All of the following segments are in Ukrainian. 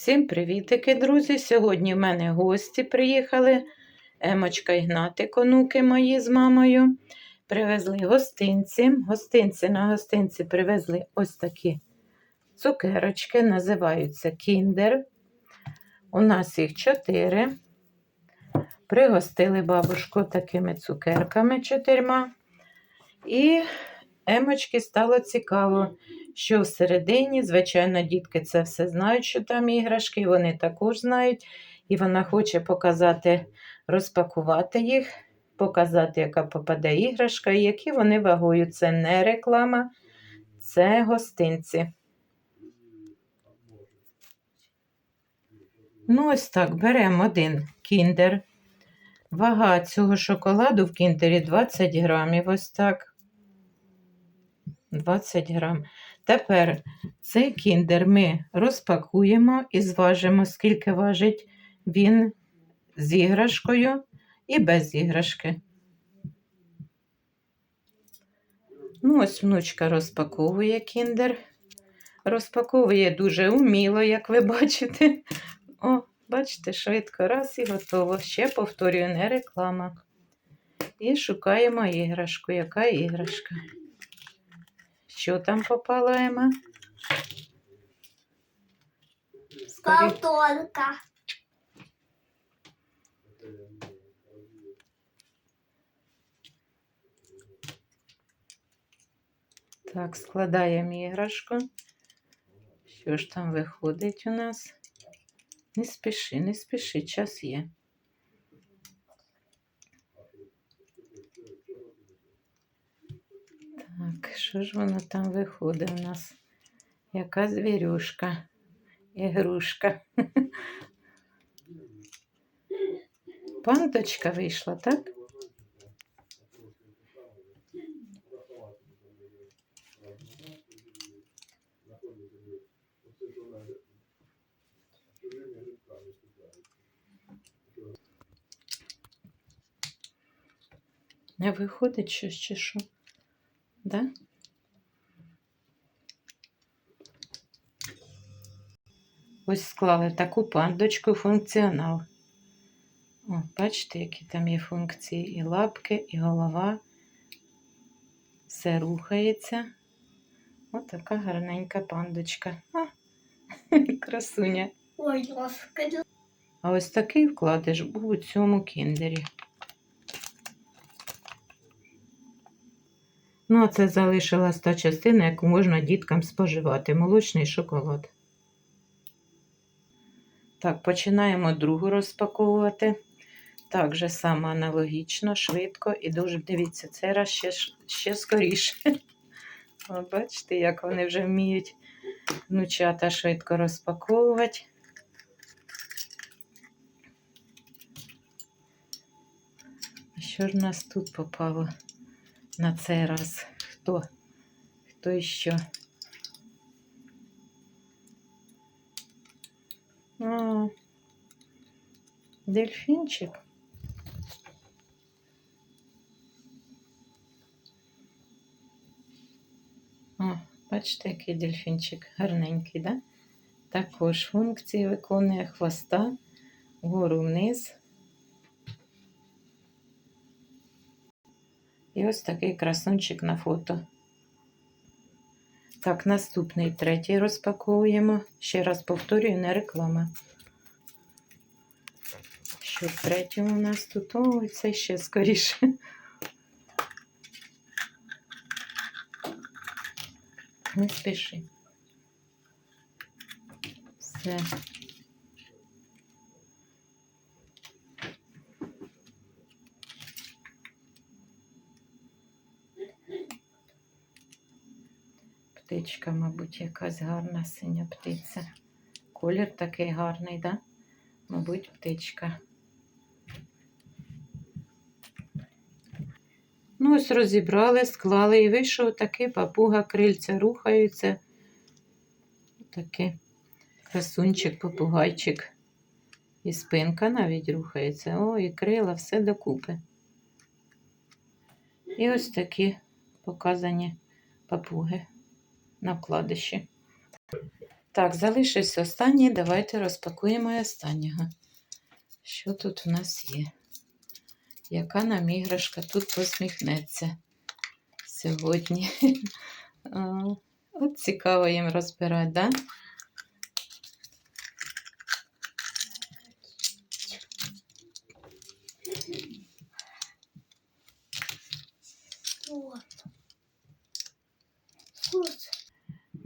Всім привітики, друзі! Сьогодні в мене гості приїхали. Емочка і Гнатик, онуки мої з мамою. Привезли гостинці. Гостинці на гостинці привезли ось такі цукерочки, називаються Кіндер. У нас їх чотири. Пригостили бабушку такими цукерками чотирма. І Емочки стало цікаво, що всередині, звичайно, дітки це все знають, що там іграшки, вони також знають. І вона хоче показати, розпакувати їх, показати, яка попаде іграшка і які вони вагою. Це не реклама, це гостинці. Ну, ось так, беремо один кіндер. Вага цього шоколаду в кіндері 20 грамів. Ось так. 20 грам. Тепер цей кіндер ми розпакуємо і зважимо, скільки важить він з іграшкою і без іграшки. Ну, ось внучка розпаковує кіндер. Розпаковує дуже уміло, як ви бачите. О, бачите, швидко раз і готово. Ще повторюю, не реклама. І шукаємо іграшку. Яка іграшка? Що там попало, Ема? Скорі... Картонка. Так, складаємо іграшку. Що ж там виходить у нас? Не спіши, не спіши, час є. Так, що ж воно там виходить у нас? Яка звірюшка, ігрушка. Пандочка вийшла, так? Не виходить щось чи що? Да? Ось склали таку пандочку функціонал. О, бачите, які там є функції. І лапки, і голова. Все рухається. Ось така гарненька пандочка. А, красуня. Ой, ласка. А ось такий вкладиш був у цьому кіндері. Ну, а це залишилась та частина, яку можна діткам споживати. Молочний шоколад. Так, починаємо другу розпаковувати. Так же само аналогічно, швидко і дуже дивіться, цей раз ще, ще скоріше. О, бачите, як вони вже вміють внучата швидко розпаковувати. Що ж в нас тут попало на цей раз? Хто? Хто іще? А, дельфінчик. О, бачите, який дельфінчик гарненький, да? Також функції виконує хвоста вгору вниз. І ось такий красунчик на фото. Так, наступний третій розпаковуємо. Ще раз повторюю, не реклама. Що в третьому у нас тут? Ой, це ще скоріше. Не спіши. Все. Птичка, мабуть, якась гарна синя птиця. Колір такий гарний, да? Мабуть, птичка. Ну, ось розібрали, склали і вийшов такий папуга, крильця рухаються. Такий красунчик, попугайчик. І спинка навіть рухається. О, і крила, все докупи. І ось такі показані папуги на вкладиші. Так, залишився останній. Давайте розпакуємо останнього. Що тут у нас є? Яка нам іграшка тут посміхнеться сьогодні? От цікаво їм розбирати, да?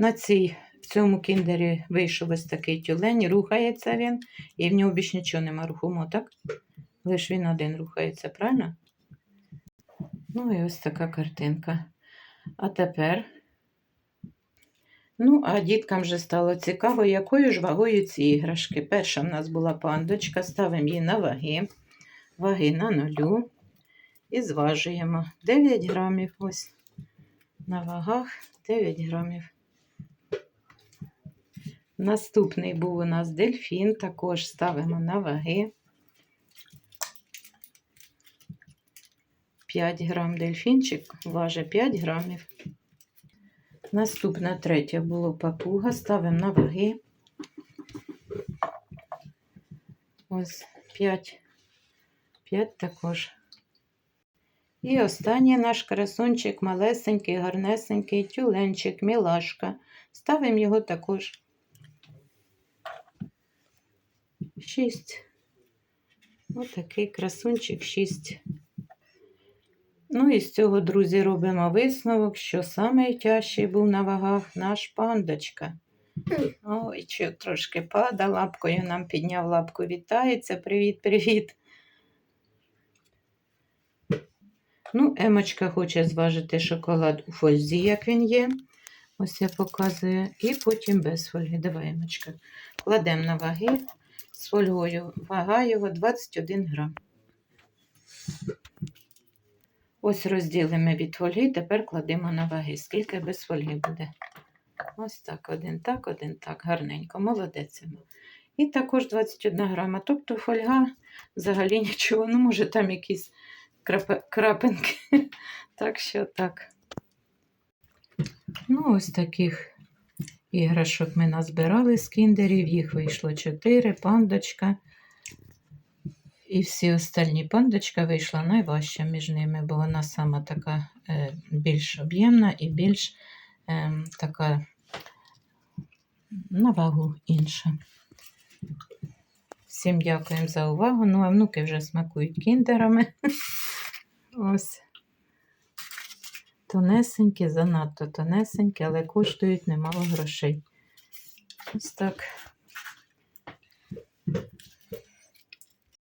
На цій, в цьому кіндері вийшов ось такий тюлень, рухається він, і в нього більш нічого нема рухому, так? Лиш він один рухається, правильно? Ну і ось така картинка. А тепер. Ну, а діткам вже стало цікаво, якою ж вагою ці іграшки. Перша в нас була пандочка, ставимо її на ваги, ваги на нулю і зважуємо 9 грамів. Ось на вагах 9 грамів. Наступний був у нас дельфін, також ставимо на ваги. 5 грам дельфінчик важить 5 грамів. Наступна третя було папуга, ставимо на ваги. Ось 5. 5 також. І останній наш красунчик, малесенький, гарнесенький тюленчик, мілашка. Ставимо його також. Шість. Отакий красунчик шість. Ну і з цього, друзі, робимо висновок, що найтяжчий був на вагах наш пандочка. Ой, що трошки пада лапкою, нам підняв лапку, вітається. Привіт, привіт. Ну, Емочка хоче зважити шоколад у фользі, як він є. Ось я показую. І потім без фольги. Давай, Емочка. Кладемо на ваги з фольгою. Вага його 21 грам. Ось розділимо від фольги, тепер кладемо на ваги. Скільки без фольги буде? Ось так, один так, один так. Гарненько, молодець. І також 21 грама. Тобто фольга взагалі нічого, ну, може, там якісь крапинки. Так що так. Ну, ось таких іграшок ми назбирали з кіндерів. Їх вийшло 4, пандочка. І всі остальні пандочка вийшла найважча між ними, бо вона сама така е, більш об'ємна і більш е, така на вагу інша. Всім дякуємо за увагу. Ну, а внуки вже смакують кіндерами. Ось тонесенькі, занадто тонесенькі, але коштують немало грошей. Ось так.